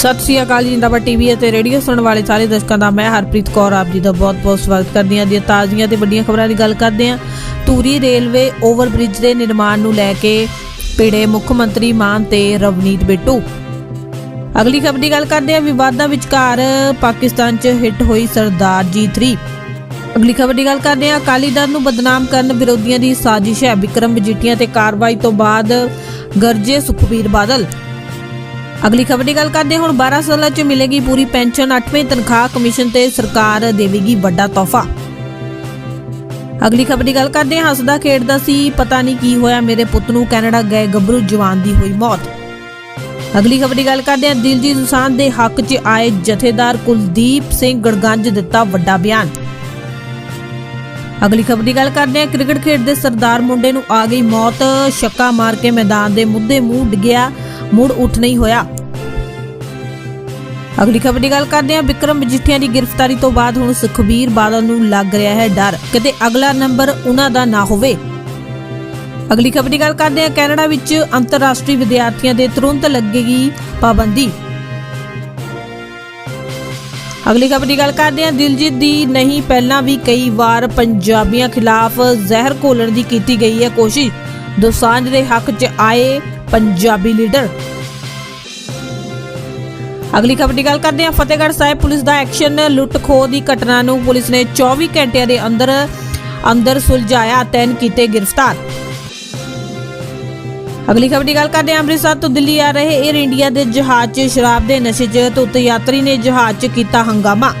ਸਤਿ ਸ਼੍ਰੀ ਅਕਾਲ ਜਿੰਦਾਬਾਦ ਟੀਵੀ ਅਤੇ ਰੇਡੀਓ ਸੁਣਨ ਵਾਲੇ ਸਾਰੇ ਦਰਸ਼ਕਾਂ ਦਾ ਮੈਂ ਹਰਪ੍ਰੀਤ ਕੌਰ, ਆਪ ਜੀ ਦਾ ਬਹੁਤ-ਬਹੁਤ ਸਵਾਗਤ ਕਰਦੀ ਹਾਂ। ਦੀਆਂ ਤਾਜ਼ੀਆਂ ਤੇ ਵੱਡੀਆਂ ਖਬਰਾਂ ਦੀ ਗੱਲ ਕਰਦੇ ਹਾਂ। ਧੂਰੀ ਰੇਲਵੇ ਓਵਰਬ੍ਰਿਜ ਦੇ ਨਿਰਮਾਣ ਨੂੰ ਲੈ ਕੇ ਪੀੜੇ ਮੁੱਖ ਮੰਤਰੀ ਮਾਨ ਤੇ ਰਵਨੀਤ ਬਿੱਟੂ। ਅਗਲੀ ਖਬਰ ਦੀ ਗੱਲ ਕਰਦੇ ਹਾਂ। ਵਿਵਾਦਾਂ ਵਿਚਕਾਰ ਪਾਕਿਸਤਾਨ 'ਚ ਹਿੱਟ ਹੋਈ ਸਰਦਾਰ ਜੀ 3 ਅਗਲੀ ਖਬਰ ਦੀ ਗੱਲ ਕਰਦੇ ਹਾਂ। ਅਕਾਲੀ ਦਲ ਨੂੰ ਬਦਨਾਮ ਕਰਨ ਵਿਰੋਧੀਆਂ ਦੀ ਸਾਜ਼ਿਸ਼ ਹੈ। ਵਿਕਰਮ ਮਜੀਠੀਆ ਤੇ ਕਾਰਵਾਈ ਤੋਂ ਬਾਅਦ ਗਰਜੇ ਸੁਖਬੀਰ ਬਾਦਲ। ਅਗਲੀ ਖਬਰ ਦੀ ਗੱਲ ਕਰਦੇ ਹੁਣ 12 ਸਾਲਾਂ 'ਚ ਮਿਲੇਗੀ ਪੂਰੀ ਪੈਨਸ਼ਨ 8ਵੀਂ ਤਨਖਾਹ ਕਮਿਸ਼ਨ ਤੇ ਸਰਕਾਰ ਦੇਵੇਗੀ ਵੱਡਾ ਤੋਹਫਾ। ਅਗਲੀ ਖਬਰ ਦੀ ਗੱਲ ਕਰਦੇ ਹਾਂ। ਹੱਸਦਾ ਖੇਡਦਾ ਸੀ, ਪਤਾ ਨਹੀਂ ਕੀ ਹੋਇਆ, ਮੇਰੇ ਪੁੱਤ ਨੂੰ ਕੈਨੇਡਾ ਗਏ ਗੱਭਰੂ ਜਵਾਨ ਦੀ ਹੋਈ ਮੌਤ। ਅਗਲੀ ਖਬਰ ਦੀ ਗੱਲ ਕਰਦੇ ਹਾਂ। ਦਿਲਜੀਤ ਦੋਸਾਂਝ ਦੇ ਹੱਕ 'ਚ ਆਏ ਜਥੇਦਾਰ ਕੁਲਦੀਪ ਸਿੰਘ ਗੜਗੰਜ ਦਿੱਤਾ ਵੱਡਾ ਬਿਆਨ। ਅਗਲੀ ਖਬਰ ਦੀ ਗੱਲ ਕਰਦੇ ਹਾਂ। ਕ੍ਰਿਕਟ ਖੇਡਦੇ ਸਰਦਾਰ ਮੁੰਡੇ ਨੂੰ ਆ ਗਈ ਮੌਤ। ਛੱਕਾ ਮਾਰ ਕੇ ਮੈਦਾਨ ਦੇ ਮੁੱਦੇ ਮੂੰਹ ਡਿੱਗਿਆ। ਮੁੜ ਉੱਠ ਨਹੀਂ ਹੋਇਆ। ਅਗਲੀ ਖਬਰ ਦੀ ਗੱਲ ਕਰਦੇ ਹਾਂ। ਵਿਕਰਮ ਮਜੀਠੀਆ ਦੀ ਗ੍ਰਿਫਤਾਰੀ ਤੋਂ ਬਾਅਦ ਹੁਣ ਸੁਖਬੀਰ ਬਾਦਲ ਨੂੰ ਲੱਗ ਰਿਹਾ ਹੈ ਡਰ। ਕਿਤੇ ਅਗਲਾ ਨੰਬਰ ਉਹਨਾਂ ਦਾ ਨਾ ਹੋਵੇ। ਅਗਲੀ ਖਬਰ ਦੀ ਗੱਲ ਕਰਦੇ ਹਾਂ। ਕੈਨੇਡਾ ਵਿੱਚ ਅੰਤਰਰਾਸ਼ਟਰੀ ਵਿਦਿਆਰਥੀਆਂ ਦੇ ਤੁਰੰਤ ਲੱਗੇਗੀ ਪਾਬੰਦੀ। ਅਗਲੀ ਖਬਰ ਦੀ ਗੱਲ ਕਰਦੇ ਹਾਂ। ਦਿਲਜੀਤ ਦੀ ਨਹੀਂ, ਪਹਿਲਾਂ ਵੀ ਕਈ ਵਾਰ ਪੰਜਾਬੀਆਂ ਖਿਲਾਫ ਜ਼ਹਿਰ ਘੋਲਣ ਦੀ ਕੀਤੀ ਗਈ ਹੈ ਕੋਸ਼ਿਸ਼। ਦੋਸਾਂਝ ਦੇ ਹੱਕ 'ਚ ਆਏ ਪੰਜਾਬੀ ਲੀਡਰ। ਅਗਲੀ ਖਬਰ ਦੀ ਗੱਲ ਕਰਦੇ ਹਾਂ। ਫਤਿਹਗੜ੍ਹ ਸਾਹਿਬ ਪੁਲਿਸ ਦਾ ਐਕਸ਼ਨ ਲੁੱਟ ਖੋਹ ਦੀ ਘਟਨਾ ਨੂੰ ਪੁਲਿਸ ਨੇ 24 ਘੰਟਿਆਂ ਦੇ ਅੰਦਰ ਅੰਦਰ ਸੁਲਝਾਇਆ ਤਿੰਨ ਕੀਤੇ ਗ੍ਰਿਫਤਾਰ। ਅਗਲੀ ਖਬਰ ਦੀ ਗੱਲ ਕਰਦੇ ਹਾਂ। ਅੰਮ੍ਰਿਤਸਰ ਤੋਂ ਦਿੱਲੀ ਆ ਰਹੇ 에ਅਰ ਇੰਡੀਆ ਦੇ ਜਹਾਜ਼ 'ਚ ਸ਼ਰਾਬ ਦੇ ਨਸ਼ੇ 'ਚ ਧੁੱਤ ਯਾਤਰੀ ਨੇ ਜਹਾਜ਼ 'ਚ ਕੀਤਾ ਹੰਗਾਮਾ।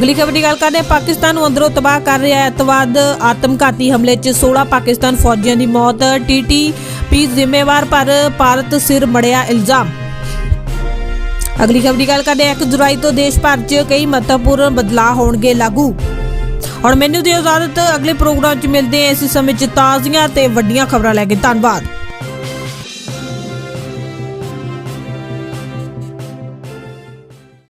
ਅਗਲੀ ਖਬਰ ਦੀ ਗੱਲ ਕਰਦੇ ਹਾਂ, ਪਾਕਿਸਤਾਨ ਨੂੰ ਅੰਦਰੋਂ ਤਬਾਹ ਕਰ ਰਿਹਾ ਹੈ। ਅੱਤਵਾਦ, ਆਤਮਘਾਤੀ ਹਮਲੇ 'ਚ 16 ਪਾਕਿਸਤਾਨ ਫੌਜੀਆਂ ਦੀ ਮੌਤ ਟੀਟੀਪੀ ਜ਼ਿੰਮੇਵਾਰ ਪਰ ਭਾਰਤ ਸਿਰ ਮੜਿਆ ਇਲਜ਼ਾਮ। ਅਗਲੀ ਖਬਰ ਦੀ ਗੱਲ ਕਰਦੇ ਹਾਂ 1 ਜੁਲਾਈ ਤੋਂ ਦੇਸ਼ ਭਰ 'ਚ ਕਈ ਮਹੱਤਵਪੂਰਨ ਬਦਲਾਅ ਹੋਣਗੇ ਲਾਗੂ। ਹੁਣ ਮੈਨੂੰ ਦਿਓ ਇਜਾਜ਼ਤ, ਅਗਲੇ ਪ੍ਰੋਗਰਾਮ 'ਚ ਮਿਲਦੇ ਹਾਂ। ਇਸ ਸਮੇਂ 'ਚ ਤਾਜ਼ੀਆਂ ਤੇ ਵੱਡੀਆਂ ਖਬਰਾਂ ਲੈ ਕੇ ਧੰਨਵਾਦ।